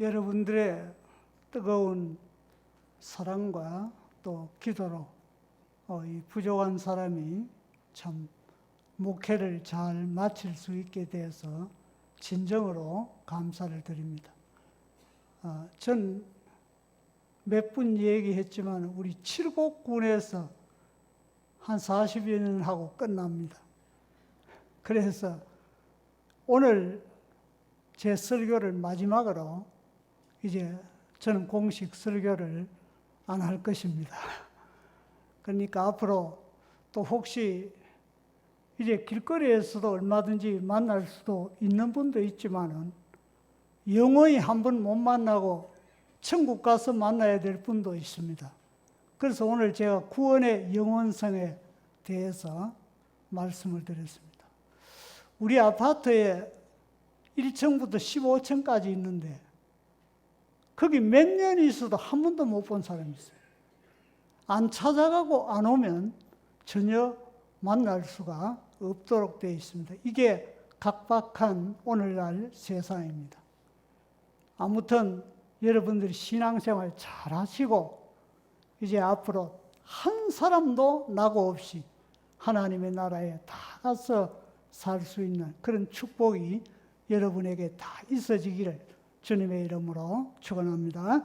여러분들의 뜨거운 사랑과 또 기도로 어, 이 부족한 사람이 참 목회를 잘 마칠 수 있게 돼서 진정으로 감사를 드립니다. 어, 전몇 분 얘기했지만 우리 칠곡군에서 한 40여 년 하고 끝납니다. 그래서 오늘 제 설교를 마지막으로 이제 저는 공식 설교를 안 할 것입니다. 그러니까 앞으로 또 혹시 이제 길거리에서도 얼마든지 만날 수도 있는 분도 있지만은 영원히 한 번 못 만나고 천국 가서 만나야 될 분도 있습니다. 그래서 오늘 제가 구원의 영원성에 대해서 말씀을 드렸습니다. 우리 아파트에 1층부터 15층까지 있는데 거기 몇 년이 있어도 한 번도 못 본 사람이 있어요. 안 찾아가고 안 오면 전혀 만날 수가 없도록 되어 있습니다. 이게 각박한 오늘날 세상입니다. 아무튼 여러분들이 신앙생활 잘 하시고 이제 앞으로 한 사람도 나고 없이 하나님의 나라에 다 가서 살 수 있는 그런 축복이 여러분에게 다 있어지기를 주님의 이름으로 축원합니다.